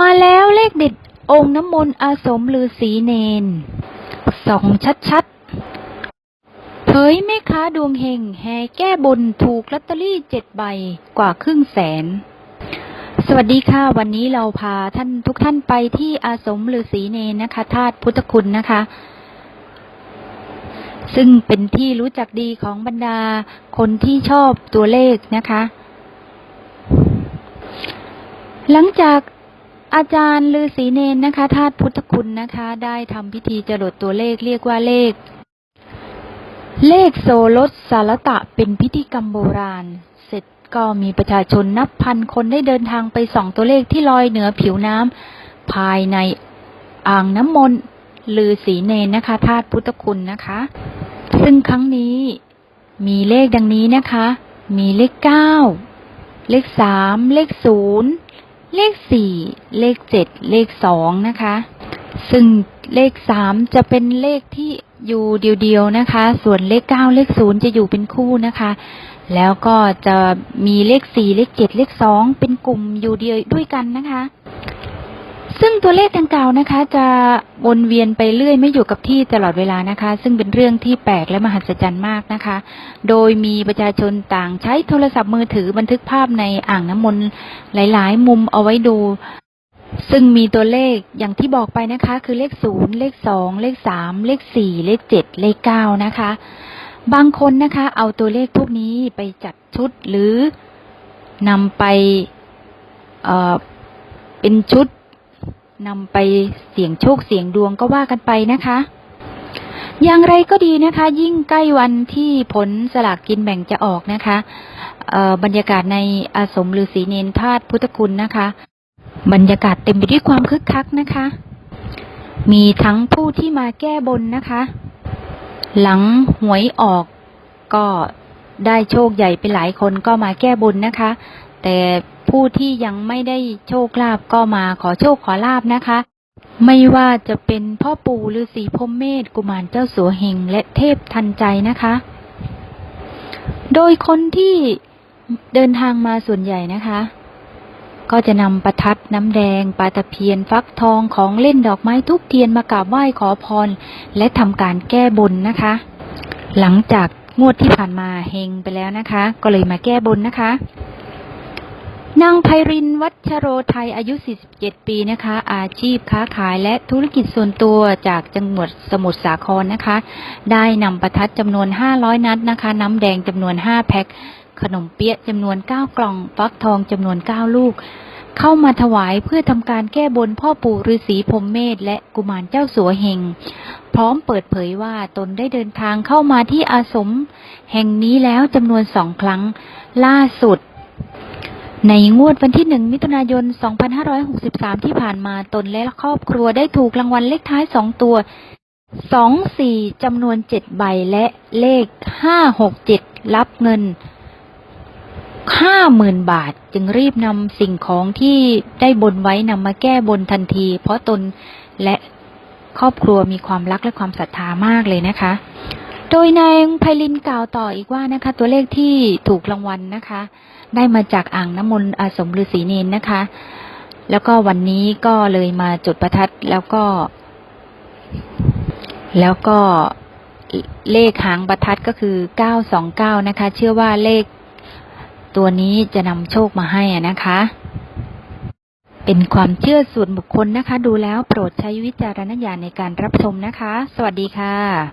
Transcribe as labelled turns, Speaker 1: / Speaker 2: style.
Speaker 1: มาแล้วเลขเด็ดองค์น้ำมนต์อาสมฤาษีเนนสองชัดๆเผยแม่ค้าดวงเฮงแห่แก้บนถูกลอตเตอรี่เจ็ดใบกว่าครึ่งแสน สวัสดีค่ะ วันนี้เราพาท่านทุกท่านไปที่อาสมฤาษีเนนนะคะธาตุพุทธคุณนะคะ ซึ่งเป็นที่รู้จักดีของบรรดาคนที่ชอบตัวเลขนะคะ หลังจาก อาจารย์ฤาษีเนนนะคะธาตุพุทธคุณนะคะ ได้ทำพิธีจรดตัวเลขเรียกว่าเลข เลขโซลดสารตะเป็นพิธีกรรมโบราณ เสร็จก็มีประชาชนนับพันคนได้เดินทางไปส่องตัวเลขที่ลอยเหนือผิวน้ำภายในอ่างน้ำมนต์ฤาษีเนนนะคะธาตุพุทธคุณนะคะ ซึ่งครั้งนี้มีเลขดังนี้นะคะ มีเลขเก้าเลขสามเลขศูนย์ เลขสี่เลขเจ็ดเลขสองนะคะ ซึ่งเลขสามจะเป็นเลขที่อยู่เดียวๆนะคะ ส่วนเลขเก้าเลขศูนย์จะอยู่เป็นคู่นะคะ แล้วก็จะมีเลขสี่เลขเจ็ดเลขสองเป็นกลุ่มอยู่เดียวด้วยกันนะคะ ซึ่งตัวเลขดังกล่าวนะคะ จะวนเวียนไปเรื่อยไม่อยู่กับที่ตลอดเวลานะคะ ซึ่งเป็นเรื่องที่แปลกและมหัศจรรย์มากนะคะ โดยมีประชาชนต่างใช้โทรศัพท์มือถือบันทึกภาพในอ่างน้ำมนต์หลาย ๆ มุมเอาไว้ดู ซึ่งมีตัวเลขอย่างที่บอกไปนะคะ คือเลขศูนย์เลขสองเลขสามเลขสี่เลขเจ็ดเลขเก้านะคะ บางคนนะคะ เอาตัวเลขพวกนี้ไปจัดชุดหรือนำไปเเป็นชุด นำไปเสี่ยงโชคเสี่ยงดวงก็ว่ากันไปนะคะ อย่างไรก็ดีนะคะ ยิ่งใกล้วันที่ผลสลากกินแบ่งจะออกนะคะบรรยากาศในอาสมฤาษีเนนธาตุพุทธคุณนะคะ บรรยากาศเต็มไปด้วยความคึกคักนะคะ มีทั้งผู้ที่มาแก้บนนะคะ หลังหวยออกก็ได้โชคใหญ่ไปหลายคนก็มาแก้บนนะคะ แต่ ผู้ที่ยังไม่ได้โชคลาภก็มาขอโชคขอลาบนะคะ ไม่ว่าจะเป็นพ่อปู่ฤาษีพรมเมธกุมารเจ้าสัวเฮงและเทพทันใจนะคะ โดยคนที่เดินทางมาส่วนใหญ่นะคะ ก็จะนำประทัดน้ำแดงปลาตะเพียนฟักทองของเล่นดอกไม้ทุกเทียนมากราบไหว้ขอพร และทำการแก้บนนะคะ หลังจากงวดที่ผ่านมาเฮงไปแล้วนะคะ ก็เลยมาแก้บนนะคะ นางไพรินวัชโรไทยอายุ 47 ปีนะคะ อาชีพค้าขายและธุรกิจส่วนตัวจากจังหวัดสมุทรสาครนะคะ ได้นำประทัดจำนวน 500 นัดนะคะ น้ำแดงจำนวน 5 แพ็ค ขนมเปี๊ยะจำนวน 9 กล่อง ฟักทองจำนวน 9 ลูก เข้ามาถวายเพื่อทำการแก้บนพ่อปู่ฤาษีพรมเมธและกุมารเจ้าสัวเฮงพร้อมเปิดเผยว่าตนได้เดินทางเข้ามาที่อาสม แห่งนี้แล้วจำนวนสองครั้ง ล่าสุด ในงวดวันที่หนึ่งมิถุนายน 2563 ที่ผ่านมาตนและครอบครัวได้ถูกรางวัลเลขท้ายสองตัวสองสี่จำนวนเจ็ดใบและเลขห้าหกเจ็ดรับเงินห้าหมื่นบาท จึงรีบนำสิ่งของที่ได้บนไว้นำมาแก้บนทันที เพราะตนและครอบครัวมีความรักและความศรัทธามากเลยนะคะ โดยนางไพลินกล่าวต่ออีกว่านะคะ ตัวเลขที่ถูกรางวัลนะคะ ได้มาจากอ่างน้ำมนต์อาสมฤาษีเนนนะคะ แล้วก็วันนี้ก็เลยมาจุดประทัดแล้วก็ แล้วก็เลขหางประทัดก็คือ929นะคะ เชื่อว่าเลขตัวนี้จะนำโชคมาให้นะคะ เป็นความเชื่อส่วนบุคคลนะคะ ดูแล้วโปรดใช้วิจารณญาณในการรับชมนะคะ สวัสดีค่ะ